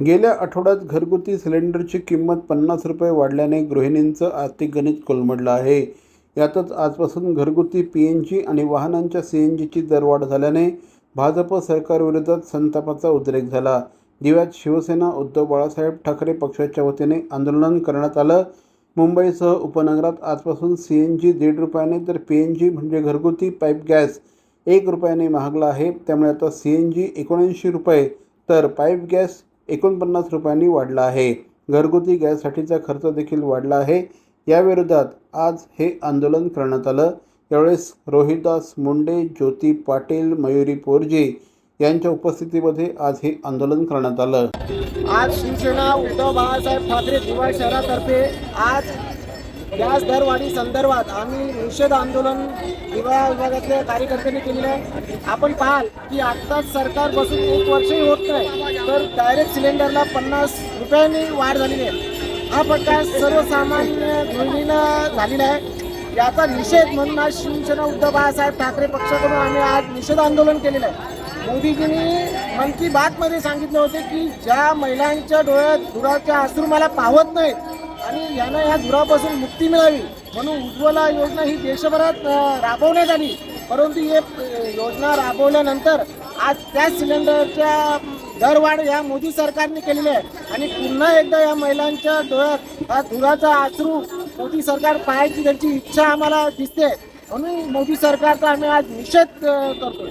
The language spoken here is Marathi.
गेल्या आठवड्यात घरगुती सिलेंडरची किंमत पन्नास रुपये वाढल्याने गृहिणींचं आर्थिक गणित कोलमडलं आहे. यातच आजपासून घरगुती पी एन जी आणि वाहनांच्या सी एन जीची दरवाढ झाल्याने भाजप सरकारविरोधात संतापाचा उद्रेक झाला. दिव्यात शिवसेना उद्धव बाळासाहेब ठाकरे पक्षाच्या वतीने आंदोलन करण्यात आलं. मुंबईसह उपनगरात आजपासून सी एन जी दीड रुपयाने तर पी एन जी म्हणजे घरगुती पाईप गॅस एक रुपयाने महागला आहे. त्यामुळे आता सी एन जी एकोणऐंशी रुपये तर पाईप गॅस एकोणपन्नास रुपयांनी वाढला आहे. घरगुती गॅससाठीचा खर्च देखील वाढला आहे. याविरोधात आज हे आंदोलन करण्यात आलं. यावेळेस रोहिदास मुंडे ज्योती पाटील मयुरी पोरजे यांच्या उपस्थितीमध्ये आज हे आंदोलन करण्यात आलं. आज शिवसेना उद्धव बाळासाहेब ठाकरे शहरातर्फे आज गॅस दरवाढी संदर्भात आम्ही निषेध आंदोलन दिवाळ विभागातल्या कार्यकर्त्यांनी केलेलं आहे. आपण पाहाल की आत्ताच सरकार बसून एक वर्षही होत नाही तर डायरेक्ट सिलेंडरला पन्नास रुपयांनी वाढ झालेली आहे. हा प्रकार सर्वसामान्य गृहिणीनं झालेला आहे. याचा निषेध म्हणून आज शिवसेना उद्धव बाळासाहेब ठाकरे पक्षाकडून आम्ही आज निषेध आंदोलन केलेलं आहे. मोदीजींनी मन की बातमध्ये सांगितले होते की ज्या महिलांच्या डोळ्यात धुराच्या अश्रू मला पाहत नाहीत आणि यांना या धुरापासून मुक्ती मिळावी म्हणून उज्ज्वला योजना ही देशभरात राबवण्यात आली. परंतु हे योजना राबवल्यानंतर आज त्या सिलेंडरच्या दरवाढ या मोदी सरकारने केलेली आहे. आणि पुन्हा एकदा या महिलांच्या डोळ्यात हा धुराचा आश्रू मोदी सरकार पाहायची त्यांची इच्छा आम्हाला दिसते. म्हणून मोदी सरकारचा आम्ही आज निषेध करतोय.